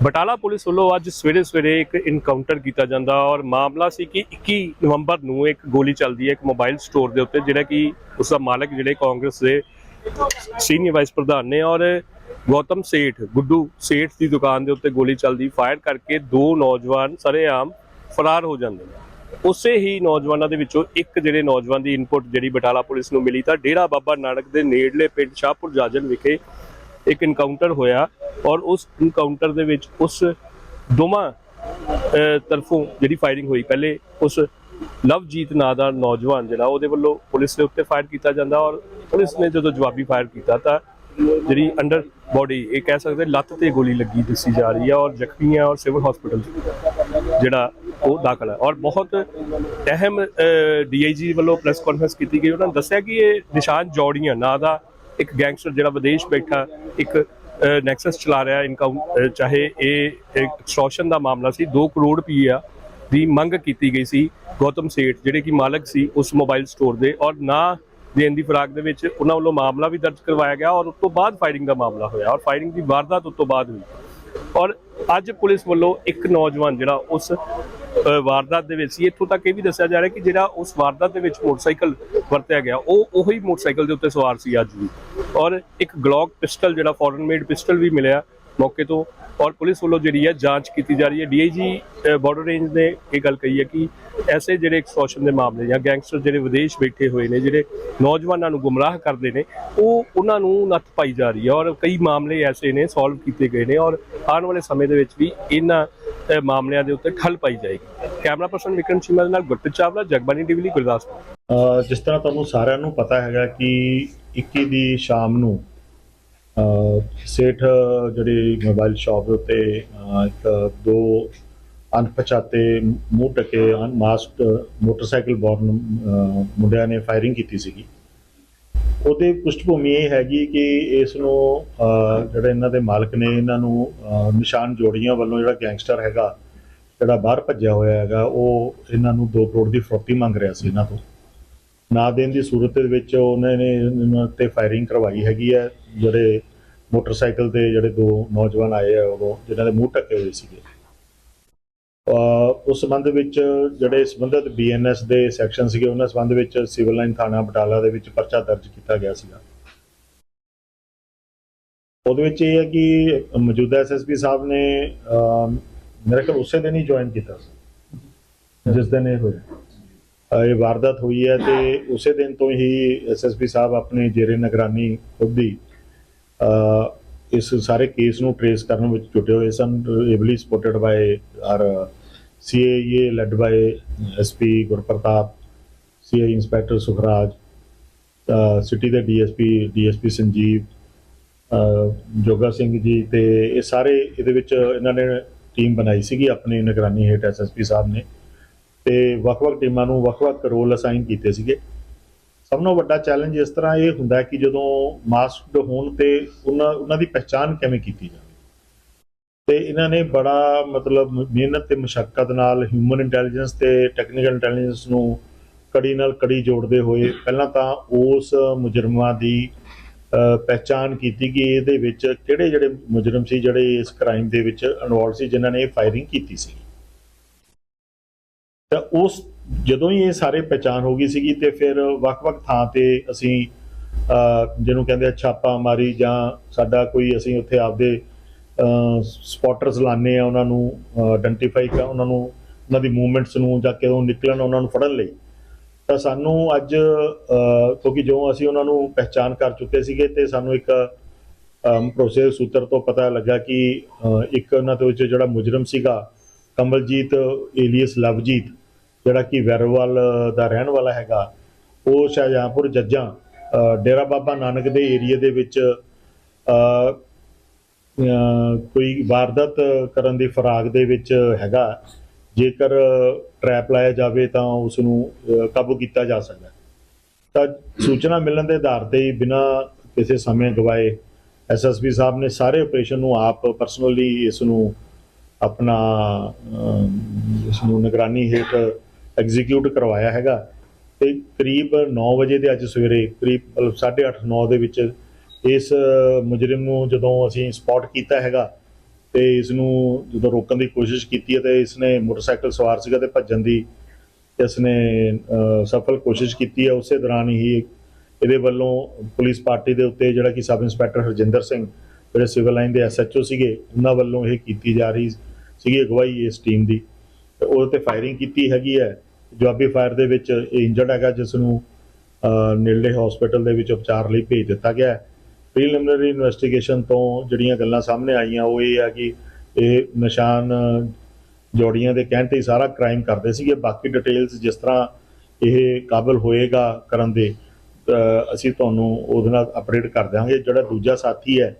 Batala police ਵੱਲੋਂ ਅੱਜ ਸਵੇਰੇ ਸਵੇਰੇ ਇੱਕ ਇਨਕਾਊਂਟਰ ਕੀਤਾ ਜਾਂਦਾ ਔਰ ਮਾਮਲਾ ਸੀ ਕਿ 21 ਨਵੰਬਰ ਨੂੰ ਇੱਕ ਗੋਲੀ ਚੱਲਦੀ ਹੈ ਇੱਕ ਮੋਬਾਈਲ ਸਟੋਰ ਦੇ ਉੱਤੇ, ਜਿਹੜਾ ਕਿ ਉਸ ਦਾ ਮਾਲਕ ਜਿਹੜੇ ਕਾਂਗਰਸ ਦੇ ਸੀਨੀਅਰ ਵਾਈਸ ਪ੍ਰਧਾਨ ਨੇ ਔਰ ਗੌਤਮ ਸੇਠ, ਗੁੱਡੂ ਸੇਠ ਦੀ ਦੁਕਾਨ ਦੇ ਉੱਤੇ ਗੋਲੀ ਚੱਲਦੀ ਫਾਇਰ ਕਰਕੇ ਦੋ ਨੌਜਵਾਨ ਸਰੇਆਮ ਫਰਾਰ ਹੋ ਜਾਂਦੇ ਨੇ। ਉਸੇ ਹੀ ਨੌਜਵਾਨਾਂ ਦੇ ਵਿੱਚੋਂ ਇੱਕ ਜਿਹੜੇ ਨੌਜਵਾਨ ਦੀ ਇਨਪੁਟ ਜਿਹੜੀ ਬਟਾਲਾ ਪੁਲਿਸ ਨੂੰ ਮਿਲੀ ਤਾਂ ਡੇਰਾ ਬਾਬਾ ਨਾਨਕ ਦੇ ਨੇੜਲੇ ਪਿੰਡ ਸ਼ਾਹਪੁਰ ਜਾਜਨ ਵਿਖੇ ਇੱਕ ਇਨਕਾਊਂਟਰ ਹੋਇਆ ਔਰ ਉਸ ਇਨਕਾਊਂਟਰ ਦੇ ਵਿੱਚ ਉਸ ਦੋਵਾਂ ਤਰਫੋਂ ਜਿਹੜੀ ਫਾਇਰਿੰਗ ਹੋਈ, ਪਹਿਲੇ ਉਸ ਲਵਜੀਤ ਨਾਂ ਦਾ ਨੌਜਵਾਨ ਜਿਹੜਾ, ਉਹਦੇ ਵੱਲੋਂ ਪੁਲਿਸ ਦੇ ਉੱਤੇ ਫਾਇਰ ਕੀਤਾ ਜਾਂਦਾ ਔਰ ਪੁਲਿਸ ਨੇ ਜਦੋਂ ਜਵਾਬੀ ਫਾਇਰ ਕੀਤਾ ਤਾਂ ਜਿਹੜੀ ਅੰਡਰ ਬੋਡੀ ਇਹ ਕਹਿ ਸਕਦੇ ਲੱਤ ਤੇ ਗੋਲੀ ਲੱਗੀ ਦੱਸੀ ਜਾ ਰਹੀ ਹੈ ਔਰ ਜ਼ਖਮੀ ਹੈ ਔਰ ਸਿਵਲ ਹਸਪੀਟਲ ਜਿਹੜਾ ਉਹ ਦਾਖਲ ਹੈ ਔਰ ਬਹੁਤ ਅਹਿਮ ਡੀਆਈਜੀ ਵੱਲੋਂ ਪ੍ਰੈਸ ਕਾਨਫਰੰਸ ਕੀਤੀ ਗਈ। ਉਹਨਾਂ ਨੇ ਦੱਸਿਆ ਕਿ ਇਹ ਨਿਸ਼ਾਨ ਜੌੜੀਆਂ, ਨਾਂ ਦਾ ਇੱਕ ਗੈਂਗਸਟਰ ਜਿਹੜਾ ਵਿਦੇਸ਼ ਬੈਠਾ, ਇੱਕ ਨੈਕਸਸ ਚਲਾ ਰਿਹਾ ਇਨਕਾਊਂਟ ਚਾਹੇ ਇਹ ਐਕਸਟ੍ਰੈਕਸ਼ਨ ਦਾ ਮਾਮਲਾ ਸੀ 2 ਕਰੋੜ ਰੁਪਈਆ ਦੀ ਮੰਗ ਕੀਤੀ ਗਈ ਸੀ ਗੌਤਮ ਸੇਠ, ਜਿਹੜੇ ਕਿ ਮਾਲਕ ਸੀ ਉਸ ਮੋਬਾਈਲ ਸਟੋਰ ਦੇ ਔਰ ਨਾ ਦੇਣ ਦੀ ਫਰਾਕ ਦੇ ਵਿੱਚ ਉਹਨਾਂ ਵੱਲੋਂ ਮਾਮਲਾ ਵੀ ਦਰਜ ਕਰਵਾਇਆ ਗਿਆ ਔਰ ਉਸ ਤੋਂ ਬਾਅਦ ਫਾਇਰਿੰਗ ਦਾ ਮਾਮਲਾ ਹੋਇਆ ਔਰ ਫਾਇਰਿੰਗ ਦੀ ਵਾਰਦਾਤ ਉਸ ਤੋਂ ਬਾਅਦ ਹੋਈ। ਔਰ ਅੱਜ ਪੁਲਿਸ ਵੱਲੋਂ ਇੱਕ ਨੌਜਵਾਨ ਜਿਹੜਾ ਉਸ ਵਾਰਦਾਤ ਦੇ ਵਿੱਚ ਸੀ। ਇੱਥੋਂ ਤੱਕ ਇਹ ਵੀ ਦੱਸਿਆ ਜਾ ਰਿਹਾ ਕਿ ਜਿਹੜਾ ਉਸ ਵਾਰਦਾਤ ਦੇ ਵਿੱਚ ਮੋਟਰਸਾਈਕਲ ਵਰਤਿਆ ਗਿਆ, ਉਹ ਉਹੀ ਮੋਟਰਸਾਈਕਲ ਦੇ ਉੱਤੇ ਸਵਾਰ ਸੀ ਅੱਜ ਵੀ। ਔਰ ਇੱਕ ਗਲੌਕ ਪਿਸਟਲ ਜਿਹੜਾ ਫੋਰਨ ਮੇਡ ਪਿਸਟਲ ਵੀ ਮਿਲਿਆ ਮੌਕੇ ਤੋਂ ਔਰ ਪੁਲਿਸ ਵੱਲੋਂ ਜਿਹੜੀ ਹੈ ਜਾਂਚ ਕੀਤੀ ਜਾ ਰਹੀ ਹੈ। ਡੀਆਈਜੀ ਬਾਰਡਰ ਰੇਂਜ ਨੇ ਇਹ ਗੱਲ ਕਹੀ ਹੈ ਕਿ ਐਸੇ ਜਿਹੜੇ ਐਕਸਟ੍ਰੈਕਸ਼ਨ ਦੇ ਮਾਮਲੇ ਜਾਂ ਗੈਂਗਸਟਰ ਜਿਹੜੇ ਵਿਦੇਸ਼ ਬੈਠੇ ਹੋਏ ਨੇ, ਜਿਹੜੇ ਨੌਜਵਾਨਾਂ ਨੂੰ ਗੁੰਮਰਾਹ ਕਰਦੇ ਨੇ, ਉਹ ਉਹਨਾਂ ਨੂੰ ਨੱਥ ਪਾਈ ਜਾ ਰਹੀ ਹੈ ਔਰ ਕਈ ਮਾਮਲੇ ਐਸੇ ਨੇ ਸੋਲਵ ਕੀਤੇ ਗਏ ਨੇ ਔਰ ਆਉਣ ਵਾਲੇ ਸਮੇਂ ਦੇ ਵਿੱਚ ਵੀ ਇਹਨਾਂ ਮਾਮਲਿਆਂ ਦੇ ਉੱਤੇ ਠੱਲ ਪਾਈ ਜਾਏਗੀ। ਕੈਮਰਾ ਪਰਸਨ ਵਿਕਰਮ ਸ਼ੀਮਾ ਦੇ ਨਾਲ ਗੁਰਪ੍ਰੀਤ ਚਾਵਲਾ ਜਗਬਾਨੀ ਟੀਵੀ ਲਈ ਗੁਰਦਾਸਪੁਰ। ਜਿਸ ਤਰ੍ਹਾਂ ਤੁਹਾਨੂੰ ਸਾਰਿਆਂ ਨੂੰ ਪਤਾ ਹੈਗਾ ਕਿ 21 ਦੀ ਸ਼ਾਮ ਨੂੰ ਸੇਠ, ਜਿਹੜੀ ਮੋਬਾਈਲ ਸ਼ਾਪ ਦੇ ਉੱਤੇ ਇੱਕ, ਦੋ ਅਣਪਛਾਤੇ ਮੂੰਹ ਟਕੇ ਅਨਮਾਸਕਡ ਮੋਟਰਸਾਈਕਲ ਬੌਰਨ ਮੁੰਡਿਆਂ ਨੇ ਫਾਇਰਿੰਗ ਕੀਤੀ ਸੀਗੀ। ਉਹਦੇ ਪੁਸ਼ਟਭੂਮੀ ਇਹ ਹੈਗੀ ਕਿ ਇਸ ਨੂੰ ਜਿਹੜੇ ਇਹਨਾਂ ਦੇ ਮਾਲਕ ਨੇ, ਇਹਨਾਂ ਨੂੰ ਨਿਸ਼ਾਨ ਜੋੜੀਆਂ ਵੱਲੋਂ ਜਿਹੜਾ ਗੈਂਗਸਟਰ ਹੈਗਾ, ਜਿਹੜਾ ਬਾਹਰ ਭੱਜਿਆ ਹੋਇਆ ਹੈਗਾ, ਉਹ ਇਹਨਾਂ ਨੂੰ 2 ਕਰੋੜ ਦੀ ਫਰੋਤੀ ਮੰਗ ਰਿਹਾ ਸੀ ਇਹਨਾਂ ਤੋਂ। ਨਾ ਦੇਣ ਦੀ ਸੂਰਤ ਦੇ ਵਿੱਚ ਉਹਨਾਂ ਨੇ ਇਹਨਾਂ ਤੇ ਫਾਇਰਿੰਗ ਕਰਵਾਈ ਹੈਗੀ ਹੈ। ਜਿਹੜੇ ਮੋਟਰਸਾਈਕਲ ਤੇ ਜਿਹੜੇ ਦੋ ਨੌਜਵਾਨ ਆਏ ਆ ਉਦੋਂ ਜਿਨ੍ਹਾਂ ਦੇ ਮੂੰਹ ਢੱਕੇ ਹੋਏ ਸੀਗੇ। ਅਹ ਉਸ ਸੰਬੰਧ ਵਿੱਚ ਜਿਹੜੇ ਸੰਬੰਧਿਤ ਬੀਐਨਐਸ ਦੇ ਸੈਕਸ਼ਨ ਸੀਗੇ ਉਹਨਾਂ ਸੰਬੰਧ ਵਿੱਚ ਸਿਵਲ ਲਾਈਨ ਥਾਣਾ ਬਟਾਲਾ ਦੇ ਵਿੱਚ ਪਰਚਾ ਦਰਜ ਕੀਤਾ ਗਿਆ ਸੀਗਾ। ਉਹਦੇ ਵਿੱਚ ਇਹ ਹੈ ਕਿ ਮੌਜੂਦਾ ਐਸਐਸਪੀ ਸਾਹਿਬ ਨੇ ਅਹ, ਮੇਰੇ ਖਿਆਲ ਉਸੇ ਦਿਨ ਹੀ ਜੁਆਇਨ ਕੀਤਾ ਸੀ। ਜਿਸ ਦਿਨ ਇਹ ਹੋਇਆ। ਇਹ ਵਾਰਦਾਤ ਹੋਈ ਹੈ ਤੇ ਉਸੇ ਦਿਨ ਤੋਂ ਹੀ ਐਸਐਸਪੀ ਸਾਹਿਬ ਆਪਣੇ ਜੇਰੇ ਨਿਗਰਾਨੀ ਖੁਦ ਦੀ ਇਸ ਸਾਰੇ ਕੇਸ ਨੂੰ ਟਰੇਸ ਕਰਨ ਵਿੱਚ ਜੁਟੇ ਹੋਏ ਸਨ ably supported by R CAA led by SP Gurpratap CI inspector Sukhraj city ਦੇ ਡੀਐਸਪੀ ਡੀਐਸਪੀ ਸੰਜੀਵ ਜੋਗਾ ਸਿੰਘ ਜੀ ਤੇ ਇਹ ਸਾਰੇ ਇਹਦੇ ਵਿੱਚ ਇਹਨਾਂ ਨੇ ਟੀਮ ਬਣਾਈ ਸੀਗੀ ਆਪਣੀ ਨਿਗਰਾਨੀ ਹੇਠ ਐਸਐਸਪੀ ਸਾਹਿਬ ਨੇ ਤੇ ਵੱਖ-ਵੱਖ ਟੀਮਾਂ ਨੂੰ ਵੱਖ-ਵੱਖ ਰੋਲ ਅਸਾਈਨ ਕੀਤੇ ਸੀਗੇ। ਸਭ ਤੋਂ ਵੱਡਾ ਚੈਲੰਜ ਇਸ ਤਰ੍ਹਾਂ ਇਹ ਹੁੰਦਾ ਕਿ ਜਦੋਂ ਮਾਸਕਡ ਹੋਣ ਤੇ ਉਹਨਾਂ ਉਹਨਾਂ ਦੀ ਪਛਾਣ ਕਿਵੇਂ ਕੀਤੀ ਜਾਵੇ। ਤੇ ਇਹਨਾਂ ਨੇ ਬੜਾ ਮਤਲਬ ਮਿਹਨਤ ਤੇ ਮਸ਼ੱਕਤ ਨਾਲ ਹਿਊਮਨ ਇੰਟੈਲੀਜੈਂਸ ਤੇ ਟੈਕਨੀਕਲ ਇੰਟੈਲੀਜੈਂਸ ਨੂੰ ਕੜੀ ਨਾਲ ਕੜੀ ਜੋੜਦੇ ਹੋਏ ਪਹਿਲਾਂ ਤਾਂ ਉਸ ਮੁਜਰਮਾਂ ਦੀ ਅਹ, ਪਹਿਚਾਣ ਕੀਤੀ ਕਿ ਇਹਦੇ ਵਿੱਚ ਕਿਹੜੇ ਜਿਹੜੇ ਮੁਜਰਮ ਸੀ ਜਿਹੜੇ ਇਸ ਕ੍ਰਾਈਮ ਦੇ ਵਿੱਚ ਇਨਵੋਲਵ ਸੀ ਜਿਨ੍ਹਾਂ ਨੇ ਇਹ ਫਾਇਰਿੰਗ ਕੀਤੀ ਸੀ। ਤਾਂ ਉਸ ਜਦੋਂ ਹੀ ਇਹ ਸਾਰੇ ਪਹਿਚਾਨ ਹੋ ਗਈ ਸੀਗੀ ਤੇ ਫਿਰ ਵੱਖ-ਵੱਖ ਥਾਂ ਤੇ ਅਸੀਂ ਜਿਹਨੂੰ ਕਹਿੰਦੇ ਆ ਛਾਪਾ ਮਾਰੀ ਜਾਂ ਸਾਡਾ ਕੋਈ ਅਸੀਂ ਉੱਥੇ ਆਪਦੇ ਸਪੌਟਰਸ ਲਾਣੇ ਆ ਉਹਨਾਂ ਨੂੰ ਆਇਡੈਂਟੀਫਾਈ ਕਰ, ਉਹਨਾਂ ਨੂੰ, ਉਹਨਾਂ ਦੀ ਮੂਵਮੈਂਟਸ ਨੂੰ ਜਾਂ ਕਿਦੋਂ ਨਿਕਲਣ ਉਹਨਾਂ ਨੂੰ ਫੜਨ ਲਈ। ਤਾਂ ਸਾਨੂੰ ਅੱਜ ਕਿਉਂਕਿ ਜੋ ਅਸੀਂ ਉਹਨਾਂ ਨੂੰ ਪਹਿਚਾਨ ਕਰ ਚੁੱਕੇ ਸੀਗੇ ਤੇ ਸਾਨੂੰ ਇੱਕ ਪ੍ਰੋਸੈਸ ਸੂਤਰ ਤੋਂ ਪਤਾ ਲੱਗਾ ਕਿ ਇੱਕ ਉਹਨਾਂ ਦੇ ਵਿੱਚ ਜਿਹੜਾ ਮੁਜਰਮ ਸੀਗਾ, ਕਮਲਜੀਤ ਏਲੀਅਸ ਲਵਜੀਤ ਜਿਹੜਾ ਕਿ ਵੈਰੋਵਾਲ ਦਾ ਰਹਿਣ ਵਾਲਾ ਹੈਗਾ ਉਹ ਸ਼ਾਹਜਹਾਂਪੁਰ ਜੱਜਾਂ ਡੇਰਾ ਬਾਬਾ ਨਾਨਕ ਦੇ ਏਰੀਆ ਦੇ ਵਿੱਚ ਕੋਈ ਵਾਰਦਾਤ ਕਰਨ ਦੀ ਫਰਾਗ ਦੇ ਵਿੱਚ ਹੈਗਾ। ਜੇਕਰ ਟਰੈਪ ਲਾਇਆ ਜਾਵੇ ਤਾਂ ਉਸ ਨੂੰ ਕਾਬੂ ਕੀਤਾ ਜਾ ਸਕਦਾ ਤਾਂ ਸੂਚਨਾ ਮਿਲਣ ਦੇ ਆਧਾਰ ਤੇ ਹੀ ਬਿਨਾਂ ਕਿਸੇ ਸਮੇਂ ਗਵਾਏ ਐਸਐਸਪੀ ਸਾਹਿਬ ਨੇ ਸਾਰੇ ਆਪਰੇਸ਼ਨ ਨੂੰ ਆਪ ਪਰਸਨਲੀ ਇਸ ਨੂੰ ਆਪਣਾ ਅਮ, ਇਸ ਨੂੰ ਨਿਗਰਾਨੀ ਹੇਠ ਐਗਜ਼ੀਕਿਊਟ ਕਰਵਾਇਆ ਹੈਗਾ ਤੇ ਕਰੀਬ 9 ਵਜੇ ਦੇ ਅੱਜ ਸਵੇਰੇ, ਕਰੀਬ ਮਤਲਬ 8:30 9 ਦੇ ਵਿੱਚ ਇਸ ਮੁਜਰਮ ਨੂੰ ਜਦੋਂ ਅਸੀਂ ਸਪੌਟ ਕੀਤਾ ਹੈਗਾ ਤੇ ਇਸ ਨੂੰ ਜਦੋਂ ਰੋਕਣ ਦੀ ਕੋਸ਼ਿਸ਼ ਕੀਤੀ ਹੈ ਤੇ ਇਸ ਨੇ ਮੋਟਰਸਾਈਕਲ ਸਵਾਰ ਸੀਗਾ ਤੇ ਭੱਜਣ ਦੀ ਇਸ ਨੇ ਸਫਲ ਕੋਸ਼ਿਸ਼ ਕੀਤੀ ਹੈ। ਉਸੇ ਦੌਰਾਨ ਹੀ ਇਹਦੇ ਵੱਲੋਂ ਪੁਲਿਸ ਪਾਰਟੀ ਦੇ ਉੱਤੇ ਜਿਹੜਾ ਕਿ ਸਬ ਇੰਸਪੈਕਟਰ ਹਰਜਿੰਦਰ ਸਿੰਘ, ਜਿਹੜੇ ਸਿਵਲ ਲਾਈਨ ਦੇ ਐਸਐਚਓ ਸੀਗੇ, ਉਹਨਾਂ ਵੱਲੋਂ ਇਹ ਕੀਤੀ ਜਾ ਰਹੀ ਸੀਗੀ ਅਗਵਾਈ ਇਸ ਟੀਮ ਦੀ। ਤੇ ਉਹਦੇ ਤੇ ਫਾਇਰਿੰਗ ਕੀਤੀ ਹੈਗੀ ਹੈ। ਜਵਾਬੀ ਫਾਇਰ ਦੇ ਵਿੱਚ ਇਹ ਇੰਜਰਡ ਹੈਗਾ ਜਿਸ ਨੂੰ ਨੇੜਲੇ ਹਸਪੀਟਲ ਦੇ ਵਿੱਚ ਉਪਚਾਰ ਲਈ ਭੇਜ ਦਿੱਤਾ ਗਿਆ ਹੈ। ਪ੍ਰੀਲਿਮਿਨਰੀ ਇਨਵੈਸਟੀਗੇਸ਼ਨ ਤੋਂ ਜਿਹੜੀਆਂ ਗੱਲਾਂ ਸਾਹਮਣੇ ਆਈਆਂ, ਉਹ ਇਹ ਆ ਕਿ ਇਹ ਨਿਸ਼ਾਨ ਜੋੜੀਆਂ ਦੇ ਕਹਿਣ ਤੇ ਸਾਰਾ ਕ੍ਰਾਈਮ ਕਰਦੇ ਸੀਗੇ। ਬਾਕੀ ਡਿਟੇਲਸ ਜਿਸ ਤਰ੍ਹਾਂ ਇਹ ਕਾਬਲ ਹੋਏਗਾ ਕਰਨ ਦੇ ਅਸੀਂ ਤੁਹਾਨੂੰ ਉਹਦੇ ਨਾਲ ਅਪਡੇਟ ਕਰ ਦਿਆਂਗੇ। ਜਿਹੜਾ ਦੂਜਾ ਸਾਥੀ ਹੈ,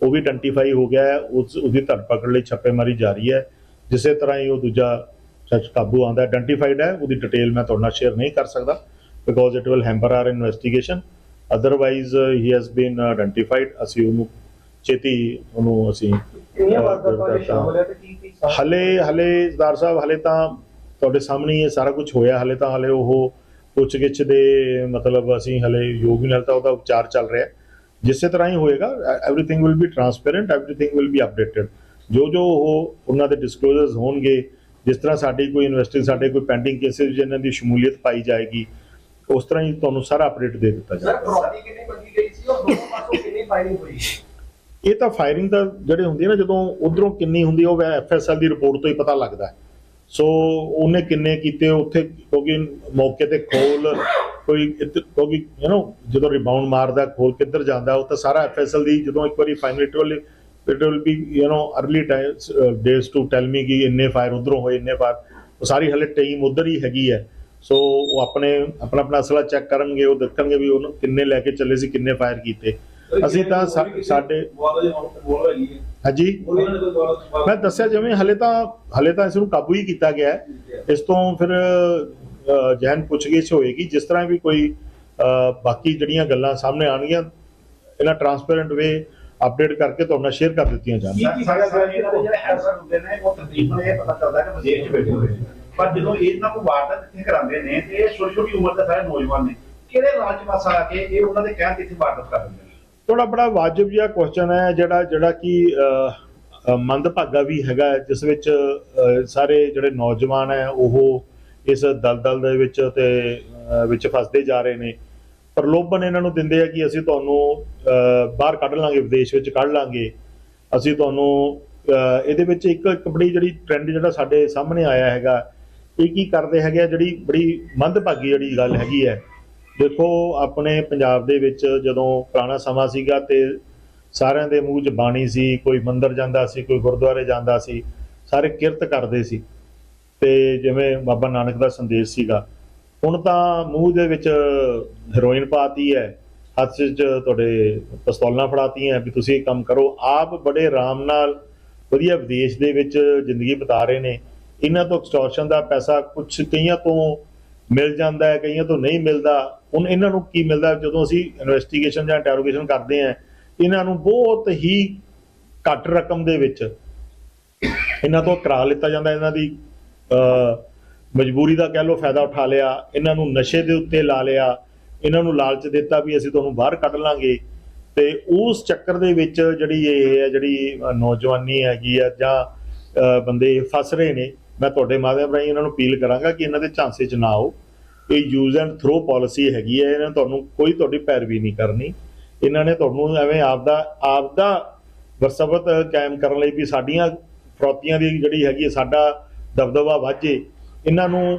ਉਹ ਵੀ ਆਇਡੈਂਟੀਫਾਈ ਹੋ ਗਿਆ ਹੈ। ਉਸ, ਉਹਦੀ ਧਰਪਕੜ ਲਈ ਛਾਪੇਮਾਰੀ ਜਾਰੀ ਹੈ। ਜਿਸੇ ਤਰ੍ਹਾਂ ਹੀ ਉਹ ਦੂਜਾ ਸ਼ਖਸ ਕਾਬੂ ਆਂਦਾ ਆਇਡੈਂਟੀਫਾਈਡ ਹੈ ਉਹਦੀ ਡਿਟੇਲ ਮੈਂ ਤੁਹਾਡੇ ਨਾਲ ਸ਼ੇਅਰ ਨਹੀਂ ਕਰ ਸਕਦਾ because it will hamper our investigation otherwise he has been identified ਅਸੀਂ ਉਹਨੂੰ ਛੇਤੀ ਉਹਨੂੰ ਅਸੀਂ ਹਲੇ ਹਲੇ ਸਰਦਾਰ ਸਾਹਿਬ ਹਲੇ ਤਾਂ ਤੁਹਾਡੇ ਸਾਹਮਣੇ ਇਹ ਸਾਰਾ ਕੁਝ ਹੋਇਆ ਹਲੇ ਤਾਂ ਹਲੇ ਉਹ ਪੁੱਛਗਿੱਛ ਦੇ ਮਤਲਬ ਅਸੀਂ ਹਲੇ ਯੋਗ ਨਾਲ ਤਾਂ ਉਹਦਾ ਉਪਚਾਰ ਚੱਲ ਰਿਹਾ ਹੈ। ਜਿਸੇ ਤਰ੍ਹਾਂ ਹੀ ਹੋਏਗਾ everything will be transparent everything will be updated ਜੋ ਜੋ ਉਹ ਉਹਨਾਂ ਦੇ ਡਿਸਕਲੋਜ਼ਰਸ ਹੋਣਗੇ ਜਿਸ ਤਰ੍ਹਾਂ ਸਾਡੀ ਕੋਈ ਇਨਵੈਸਟਿੰਗ ਸਾਡੇ ਕੋਈ ਪੈਂਡਿੰਗ ਕੇਸਿਸ ਜਿਨ੍ਹਾਂ ਦੀ ਸ਼ਮੂਲੀਅਤ ਪਾਈ ਜਾਏਗੀ ਉਸ ਤਰ੍ਹਾਂ ਹੀ ਤੁਹਾਨੂੰ ਸਾਰਾ ਅਪਡੇਟ ਦੇ ਦਿੱਤਾ ਸਰ ਜਾਏਗਾ। ਪ੍ਰੋਪਰਟੀ ਕਿੰਨੀ ਮੰਗੀ ਗਈ ਸੀ ਔਰ ਦੋਨੋਂ ਪਾਸੋਂ ਕਿੰਨੀ ਫਾਇਰਿੰਗ ਹੋਈ ਇਹ ਤਾਂ ਫਾਇਰਿੰਗ ਦਾ ਜਿਹੜੇ ਹੁੰਦੀ ਹੈ ਨਾ ਜਦੋਂ ਉਧਰੋਂ ਕਿੰਨੀ ਹੁੰਦੀ ਉਹ ਐਫਐਸਐਲ ਦੀ ਰਿਪੋਰਟ ਤੋਂ ਹੀ ਪਤਾ ਲੱਗਦਾ ਸੋ ਉਹਨੇ ਕਿੰਨੇ ਕੀਤੇ ਉੱਥੇ ਕਿਉਂਕਿ ਮੌਕੇ ਤੇ ਖੋਲ ਕੋਈ ਕਿਉਂਕਿ ਯੂ نو ਜਦੋਂ ਰਿਬਾਉਂਡ ਮਾਰਦਾ ਖੋਲ ਕਿੱਧਰ ਜਾਂਦਾ ਉਹ ਤਾਂ ਸਾਰਾ ਐਫਐਸਐਲ ਦੀ ਜਦੋਂ ਇੱਕ ਵਾਰੀ final it will it will be you know early times days to tell me ਕਿ ਇੰਨੇ ਫਾਇਰ ਉਧਰੋਂ ਹੋਏ ਇੰਨੇ ਫਾਇਰ ਸਾਰੀ ਹਲੇ ਟੀਮ ਉਧਰ ਹੀ ਹੈਗੀ ਹੈ ਸੋ ਉਹ ਆਪਣੇ ਆਪਣਾ ਆਪਣਾ ਅਸਲਾ ਚੈੱਕ ਕਰਨਗੇ ਉਹ ਦੇਖਣਗੇ ਵੀ ਉਹਨੂੰ ਕਿੰਨੇ ਲੈ ਕੇ ਚੱਲੇ ਸੀ ਕਿੰਨੇ ਫਾਇਰ ਕੀਤੇ ਅਸੀਂ ਤਾਂ ਸਾਡੇ ਹਾਂਜੀ ਮੈਂ ਦੱਸਿਆ ਜਿਵੇਂ ਹਲੇ ਤਾਂ ਹਲੇ ਤਾਂ ਇਸ ਨੂੰ ਕਾਬੂ ਹੀ ਕੀਤਾ ਗਿਆ ਹੈ ਇਸ ਤੋਂ ਫਿਰ ਜਹਨ ਪੁੱਛਗਿੱਛ ਹੋਏਗੀ ਜਿਸ ਤਰ੍ਹਾਂ ਵੀ ਕੋਈ ਬਾਕੀ ਜਿਹੜੀਆਂ ਗੱਲਾਂ ਸਾਹਮਣੇ ਆਣਗੀਆਂ ਇਹਨਾਂ ਟਰਾਂਸਪੇਰੈਂਟ ਵੇ ਅਪਡੇਟ ਕਰਕੇ ਤੁਹਾਡੇ ਨਾਲ ਸ਼ੇਅਰ ਕਰ ਦਿੱਤੀਆਂ ਜਾਣਗੀਆਂ ਕੀ ਸਾਰਾ ਜਿਹੜੇ ਐਸਰ ਹੁੰਦੇ ਨੇ ਉਹ ਤਕਰੀਬਨ ਇਹ ਪਤਾ ਚੱਲਦਾ ਕਿ ਵਿਦੇਸ਼ 'ਚ ਬੈਠੇ ਹੋਏ ਨੇ। ਪਰ ਜਦੋਂ ਇਹਨਾਂ ਕੋ ਵਾਰਦਾਤ ਇੱਥੇ ਕਰਾਉਂਦੇ ਨੇ ਤੇ ਇਹ ਛੋਟੀ ਛੋਟੀ ਉਮਰ ਦੇ ਸਾਰੇ ਨੌਜਵਾਨ ਨੇ ਕਿਹੜੇ ਲਾਲਚ ਪਾਸ ਆ ਕੇ ਇਹ ਉਹਨਾਂ ਦੇ ਕਹਿਣ ਤੇ ਇੱਥੇ ਵਾਰਦਾਤ ਕਰ ਦਿੰਦੇ ਨੇ? ਥੋੜਾ ਬੜਾ ਵਾਜਬ ਜਿਹਾ ਕੁਐਸਚਨ ਹੈ ਜਿਹੜਾ ਜਿਹੜਾ ਕਿ ਮੰਦਭਾਗਾ ਵੀ ਹੈਗਾ ਜਿਸ ਵਿੱਚ ਸਾਰੇ ਜਿਹੜੇ ਨੌਜਵਾਨ ਹੈ ਉਹ ਇਸ ਦਲਦਲ ਦੇ ਵਿੱਚ ਤੇ ਵਿੱਚ ਫਸਦੇ ਜਾ ਰਹੇ ਨੇ। ਪ੍ਰਲੋਭਨ ਇਹਨਾਂ ਨੂੰ ਦਿੰਦੇ ਆ ਕਿ ਅਸੀਂ ਤੁਹਾਨੂੰ ਬਾਹਰ ਕੱਢ ਲਾਂਗੇ, ਵਿਦੇਸ਼ ਵਿੱਚ ਕੱਢ ਲਾਂਗੇ। ਅਸੀਂ ਤੁਹਾਨੂੰ ਇਹਦੇ ਵਿੱਚ ਇੱਕ ਇੱਕ ਬੜੀ ਜਿਹੜੀ ਟ੍ਰੈਂਡ ਜਿਹੜਾ ਸਾਡੇ ਸਾਹਮਣੇ ਆਇਆ ਹੈਗਾ, ਇਹ ਕੀ ਕਰਦੇ ਹੈਗੇ ਆ, ਜਿਹੜੀ ਬੜੀ ਮੰਦਭਾਗੀ ਜਿਹੜੀ ਗੱਲ ਹੈਗੀ ਹੈ। ਦੇਖੋ, ਆਪਣੇ ਪੰਜਾਬ ਦੇ ਵਿੱਚ ਜਦੋਂ ਪੁਰਾਣਾ ਸਮਾਂ ਸੀਗਾ ਤੇ ਸਾਰਿਆਂ ਦੇ ਮੂੰਹ 'ਚ ਬਾਣੀ ਸੀ, ਕੋਈ ਮੰਦਰ ਜਾਂਦਾ ਸੀ, ਕੋਈ ਗੁਰਦੁਆਰੇ ਜਾਂਦਾ ਸੀ, ਸਾਰੇ ਕਿਰਤ ਕਰਦੇ ਸੀ। ਤੇ ਜਿਵੇਂ ਬਾਬਾ ਨਾਨਕ ਦਾ ਸੰਦੇਸ਼ ਸੀਗਾ ਹੁਣ ਤਾਂ ਮੂੰਹ ਦੇ ਵਿੱਚ ਹੈਰੋਇਨ ਪਾਤੀ ਹੈ ਹੱਥ 'ਚ ਤੁਹਾਡੇ ਪਿਸਤੌਲਾਂ ਫੜਾਤੀਆਂ ਵੀ ਤੁਸੀਂ ਇਹ ਕੰਮ ਕਰੋ। ਆਪ ਬੜੇ ਆਰਾਮ ਨਾਲ ਵਧੀਆ ਵਿਦੇਸ਼ ਦੇ ਵਿੱਚ ਜ਼ਿੰਦਗੀ ਬਿਤਾ ਰਹੇ ਨੇ। ਇਹਨਾਂ ਤੋਂ ਐਕਸਟੋਰਸ਼ਨ ਦਾ ਪੈਸਾ ਕੁਝ ਕਈਆਂ ਤੋਂ ਮਿਲ ਜਾਂਦਾ ਹੈ ਕਈਆਂ ਤੋਂ ਨਹੀਂ ਮਿਲਦਾ। ਹੁਣ ਇਹਨਾਂ ਨੂੰ ਕੀ ਮਿਲਦਾ? ਜਦੋਂ ਅਸੀਂ ਇਨਵੈਸਟੀਗੇਸ਼ਨ ਜਾਂ ਇੰਟਰੋਗੇਸ਼ਨ ਕਰਦੇ ਹਾਂ ਇਹਨਾਂ ਨੂੰ ਬਹੁਤ ਹੀ ਘੱਟ ਰਕਮ ਦੇ ਵਿੱਚ ਇਹਨਾਂ ਤੋਂ ਕਰਾ ਲਿੱਤਾ ਜਾਂਦਾ ਇਹਨਾਂ ਦੀ ਅਹ, ਮਜਬੂਰੀ ਦਾ ਕਹਿ ਲਓ ਫਾਇਦਾ ਉਠਾ ਲਿਆ, ਇਹਨਾਂ ਨੂੰ ਨਸ਼ੇ ਦੇ ਉੱਤੇ ਲਾ ਲਿਆ, ਇਹਨਾਂ ਨੂੰ ਲਾਲਚ ਦਿੱਤਾ ਵੀ ਅਸੀਂ ਤੁਹਾਨੂੰ ਬਾਹਰ ਕੱਢ ਲਾਂਗੇ। ਤੇ ਉਸ ਚੱਕਰ ਦੇ ਵਿੱਚ ਜਿਹੜੀ ਇਹ ਹੈ, ਜਿਹੜੀ ਨੌਜਵਾਨੀ ਹੈਗੀ ਆ ਜਾਂ ਬੰਦੇ ਫਸ ਰਹੇ ਨੇ, ਮੈਂ ਤੁਹਾਡੇ ਮਾਧਿਅਮ ਰਾਹੀਂ ਇਹਨਾਂ ਨੂੰ ਅਪੀਲ ਕਰਾਂਗਾ ਕਿ ਇਹਨਾਂ ਦੇ ਝਾਂਸੇ 'ਚ ਨਾ ਆਓ। ਇਹ ਯੂਜ਼ ਐਂਡ ਥਰੋ ਪਾਲਿਸੀ ਹੈਗੀ ਹੈ, ਇਹਨਾਂ ਨੇ ਤੁਹਾਨੂੰ ਕੋਈ ਤੁਹਾਡੀ ਪੈਰਵੀ ਨਹੀਂ ਕਰਨੀ। ਇਹਨਾਂ ਨੇ ਤੁਹਾਨੂੰ ਐਵੇਂ ਆਪਦਾ ਆਪਦਾ ਵਰਸਬਤ ਕਾਇਮ ਕਰਨ ਲਈ ਵੀ ਸਾਡੀਆਂ ਫਰੋਤੀਆਂ ਦੀ ਜਿਹੜੀ ਹੈਗੀ ਹੈ ਸਾਡਾ ਦਬਦਬਾ ਵਾਜੇ ਇਹਨਾਂ ਨੂੰ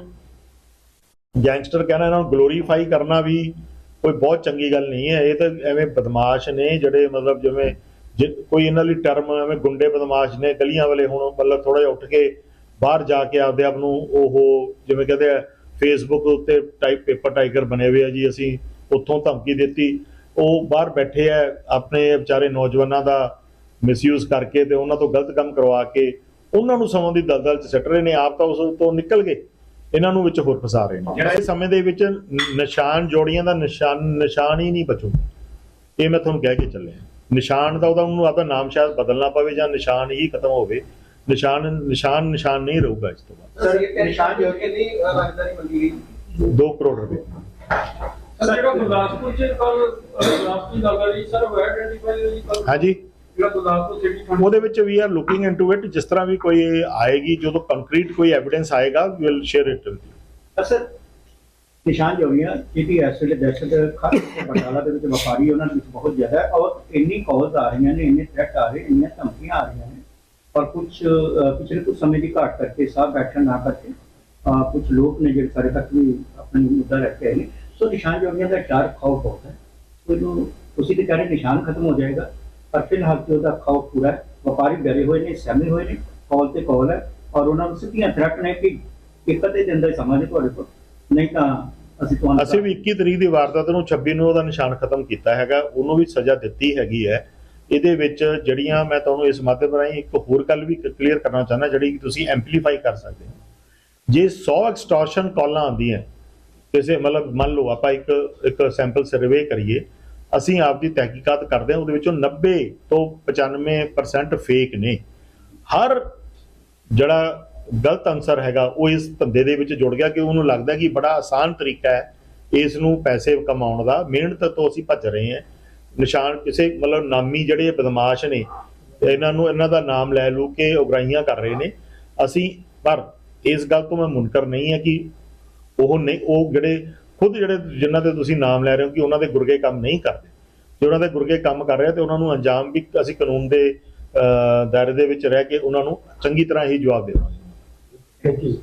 ਗੈਂਗਸਟਰ ਕਹਿਣਾ, ਇਹਨਾਂ ਨੂੰ ਗਲੋਰੀਫਾਈ ਕਰਨਾ ਵੀ ਕੋਈ ਬਹੁਤ ਚੰਗੀ ਗੱਲ ਨਹੀਂ ਹੈ। ਇਹ ਤਾਂ ਐਵੇਂ ਬਦਮਾਸ਼ ਨੇ ਜਿਹੜੇ ਮਤਲਬ ਜਿਵੇਂ ਜਿ- ਕੋਈ ਇਹਨਾਂ ਲਈ ਟਰਮ ਐਵੇਂ ਗੁੰਡੇ ਬਦਮਾਸ਼ ਨੇ, ਗਲੀਆਂ ਵਾਲੇ ਹੁਣ ਮਤਲਬ ਥੋੜਾ ਜਿਹਾ ਉੱਠ ਕੇ ਬਾਹਰ ਜਾ ਕੇ ਆਪਦੇ ਆਪ ਨੂੰ ਉਹ ਜਿਵੇਂ ਕਹਿੰਦੇ ਆ ਫੇਸਬੁੱਕ ਉੱਤੇ ਟਾਈਪ ਪੇਪਰ ਟਾਈਗਰ ਬਣੇ ਹੋਏ ਆ ਜੀ ਅਸੀਂ, ਉੱਥੋਂ ਧਮਕੀ ਦਿੱਤੀ। ਉਹ ਬਾਹਰ ਬੈਠੇ ਆ, ਆਪਣੇ ਵਿਚਾਰੇ ਨੌਜਵਾਨਾਂ ਦਾ ਮਿਸਯੂਜ਼ ਕਰਕੇ ਤੇ ਉਹਨਾਂ ਤੋਂ ਗਲਤ ਕੰਮ ਕਰਵਾ ਕੇ ਉਹਨਾਂ ਨੂੰ ਸਮਾਂ ਦੀ ਦਲਦਲ ਚ ਸੱਟ ਰਹੇ ਨੇ ਆਪ ਤਾਂ ਉਸ ਤੋਂ ਨਿਕਲ ਗਏ। ਇਹਨਾਂ ਨੂੰ ਵਿੱਚ ਹੋਰ ਫਸਾ ਰਹੇ ਨੇ। ਜਿਹੜਾ ਇਸ ਸਮੇਂ ਦੇ ਵਿੱਚ ਨਿਸ਼ਾਨ ਜੋੜੀਆਂ ਦਾ ਨਿਸ਼ਾਨ ਨਿਸ਼ਾਨ ਹੀ ਨਹੀਂ ਬਚੂਗਾ ਇਹ ਮੈਂ ਤੁਹਾਨੂੰ ਕਹਿ ਕੇ ਚੱਲਿਆ। ਨਿਸ਼ਾਨ ਦਾ ਉਹਦਾ ਉਹਨੂੰ ਆਪਦਾ ਨਾਮ ਸ਼ਾਇਦ ਬਦਲਣਾ ਪਵੇ ਜਾਂ ਨਿਸ਼ਾਨ ਹੀ ਖਤਮ ਹੋਵੇ। ਨਿਸ਼ਾਨ ਨਿਸ਼ਾਨ ਨਿਸ਼ਾਨ ਨਹੀਂ ਰਹੂਗਾ ਇਸ ਤੋਂ ਬਾਅਦ। ਸਰ ਨਿਸ਼ਾਨ ਜੋ ਕਿੰਨੀ ਰਾਜਧਾਨੀ ਮੰਗੀ ਗਈ। 2 ਕਰੋੜ ਰੁਪਏ। ਸਰ ਜਿਹੜਾ ਗੁਰਦਾਸਪੁਰ ਚ ਕੱਲ ਗੁਰਦਾਸਪੁਰ ਦੀ ਗੱਲ ਸਰ ਉਹ ਆਇਡੈਂਟੀਫਾਈ ਹੋਈ ਕੱਲ ਹਾਂਜੀ। ਉਹਦੇ ਵਿੱਚ we are looking into it ਜਿਸ ਤਰ੍ਹਾਂ ਵੀ ਕੋਈ ਆਏਗੀ ਜਦੋਂ ਕੰਕਰੀਟ ਕੋਈ ਐਵੀਡੈਂਸ ਆਏਗਾ we will share it with you Nishan ਜੋਗੀਆਂ ਜਿਹਦੀ ਇਸ ਵੇਲੇ ਦਹਿਸ਼ਤ ਖਾਸ ਕਰਕੇ ਬਟਾਲਾ ਦੇ ਵਿੱਚ ਵਪਾਰੀ ਉਹਨਾਂ ਦੇ ਵਿੱਚ ਬਹੁਤ ਜ਼ਿਆਦਾ ਹੈ ਔਰ ਇੰਨੀ ਕਾਲਸ ਆ ਰਹੀਆਂ ਨੇ ਇੰਨੇ ਥ੍ਰੈਟ ਆ ਰਹੇ ਇੰਨੀਆਂ ਧਮਕੀਆਂ ਆ ਰਹੀਆਂ ਨੇ। ਔਰ ਕੁਝ ਪਿਛਲੇ ਕੁਝ ਸਮੇਂ ਦੀ ਘਾਟ ਕਰਕੇ ਸਾਹ ਬੈਠਣ ਨਾ ਕਰਕੇ ਕੁਝ ਲੋਕ ਨੇ ਜਿਹੜੇ ਸਾਰੇ ਤੱਕ ਵੀ ਆਪਣੀ ਮੁੱਦਾ ਰੱਖ ਕੇ ਆਏ ਨੇ। ਸੋ ਨਿਸ਼ਾਨ ਜੋਗੀਆਂ ਦਾ ਡਰ ਖੌਫ ਬਹੁਤ ਹੈ। ਉਹਨੂੰ ਤੁਸੀਂ ਤੇ ਕਹਿੰਦੇ ਨਿਸ਼ਾਨ ਖਤਮ ਹੋ ਜਾਏਗਾ। ਪਰ ਫਿਲਹਾਲ ਤੇ ਉਹਦਾ ਖੌਫ ਪੂਰਾ ਹੈ। ਵਪਾਰੀ ਡਰੇ ਹੋਏ ਨੇ ਸਹਿਮੇ ਹੋਏ ਨੇ, ਕਾਲ ਤੇ ਕਾਲ ਹੈ ਔਰ ਉਹਨਾਂ ਨੂੰ ਸਿੱਧੀਆਂ ਥ੍ਰੈਟ ਨੇ ਕਿ ਇੱਕ ਅੱਧੇ ਦਿਨ ਸਮਾਂ ਹੈ ਤੁਹਾਡੇ ਕੋਲ। ਨਹੀਂ ਤਾਂ ਅਸੀਂ ਤੁਹਾਨੂੰ ਅਸੀਂ ਵੀ 21 ਤਰੀਕ ਦੀ ਵਾਰਦਾਤ ਨੂੰ 26 ਨੂੰ ਉਹਦਾ ਨਿਸ਼ਾਨ ਖਤਮ ਕੀਤਾ ਹੈਗਾ, ਉਹਨੂੰ ਵੀ ਸਜ਼ਾ ਦਿੱਤੀ ਹੈਗੀ ਹੈ। ਇਹਦੇ ਵਿੱਚ ਜਿਹੜੀਆਂ ਮੈਂ ਤੁਹਾਨੂੰ ਇਸ ਮਾਧਿਅਮ ਰਾਹੀਂ ਇੱਕ ਹੋਰ ਗੱਲ ਵੀ ਕਲੀਅਰ ਕਰਨਾ ਚਾਹੁੰਦਾ, ਜਿਹੜੀ ਕਿ ਤੁਸੀਂ ਐਂਪਲੀਫਾਈ ਕਰ ਸਕਦੇ ਹੋ। ਜੇ 100 ਐਕਸਟੋਰਸ਼ਨ ਕਾਲਾਂ ਆਉਂਦੀਆਂ, ਕਿਸੇ ਮਤਲਬ ਮੰਨ ਲਓ ਆਪਾਂ ਇੱਕ ਇੱਕ ਸੈਂਪਲ ਸਰਵੇ ਕਰੀਏ ਅਸੀਂ ਆਪ ਦੀ ਤਹਿਕੀਕਾਤ ਕਰਦੇ ਹਾਂ, ਉਹਦੇ ਵਿੱਚੋਂ 90 ਤੋਂ 95% ਫੇਕ ਨੇ। ਹਰ ਜਿਹੜਾ ਗਲਤ ਅਨਸਰ ਹੈਗਾ, ਉਹ ਇਸ ਧੰਦੇ ਦੇ ਵਿੱਚ ਜੁੜ ਗਿਆ ਕਿ ਉਹਨੂੰ ਲੱਗਦਾ ਕਿ ਬੜਾ ਆਸਾਨ ਤਰੀਕਾ ਹੈ ਇਸ ਨੂੰ ਪੈਸੇ ਕਮਾਉਣ ਦਾ। ਮਿਹਨਤ ਤੋਂ ਅਸੀਂ ਭੱਜ ਰਹੇ ਹਾਂ। ਨਿਸ਼ਾਨ ਕਿਸੇ ਮਤਲਬ ਨਾਮੀ ਜਿਹੜੇ ਬਦਮਾਸ਼ ਨੇ, ਇਹਨਾਂ ਨੂੰ ਇਹਨਾਂ ਦਾ ਨਾਮ ਲੈ ਲੂ ਕੇ ਉਗਰਾਹੀਆਂ ਕਰ ਰਹੇ ਨੇ। ਅਸੀਂ ਪਰ ਇਸ ਗੱਲ ਤੋਂ ਮੈਂ ਮੁਨਕਰ ਨਹੀਂ ਹੈ ਕਿ ਉਹ ਨਹੀਂ ਉਹ ਜਿਹੜੇ ਖੁਦ ਜਿਹੜੇ ਜਿਨ੍ਹਾਂ ਦੇ ਤੁਸੀਂ ਨਾਮ ਲੈ ਰਹੇ ਹੋ ਕਿ ਉਹਨਾਂ ਦੇ ਗੁਰਗੇ ਕੰਮ ਨਹੀਂ ਕਰਦੇ। ਜੇ ਉਹਨਾਂ ਦੇ ਗੁਰਗੇ ਕੰਮ ਕਰ ਰਹੇ ਤੇ ਉਹਨਾਂ ਨੂੰ ਅੰਜਾਮ ਵੀ ਅਸੀਂ ਕਾਨੂੰਨ ਦੇ ਦਾਇਰੇ ਦੇ ਵਿੱਚ ਰਹਿ ਕੇ ਉਹਨਾਂ ਨੂੰ ਚੰਗੀ ਤਰ੍ਹਾਂ ਹੀ ਜਵਾਬ ਦੇਵਾਂਗੇ। Thank you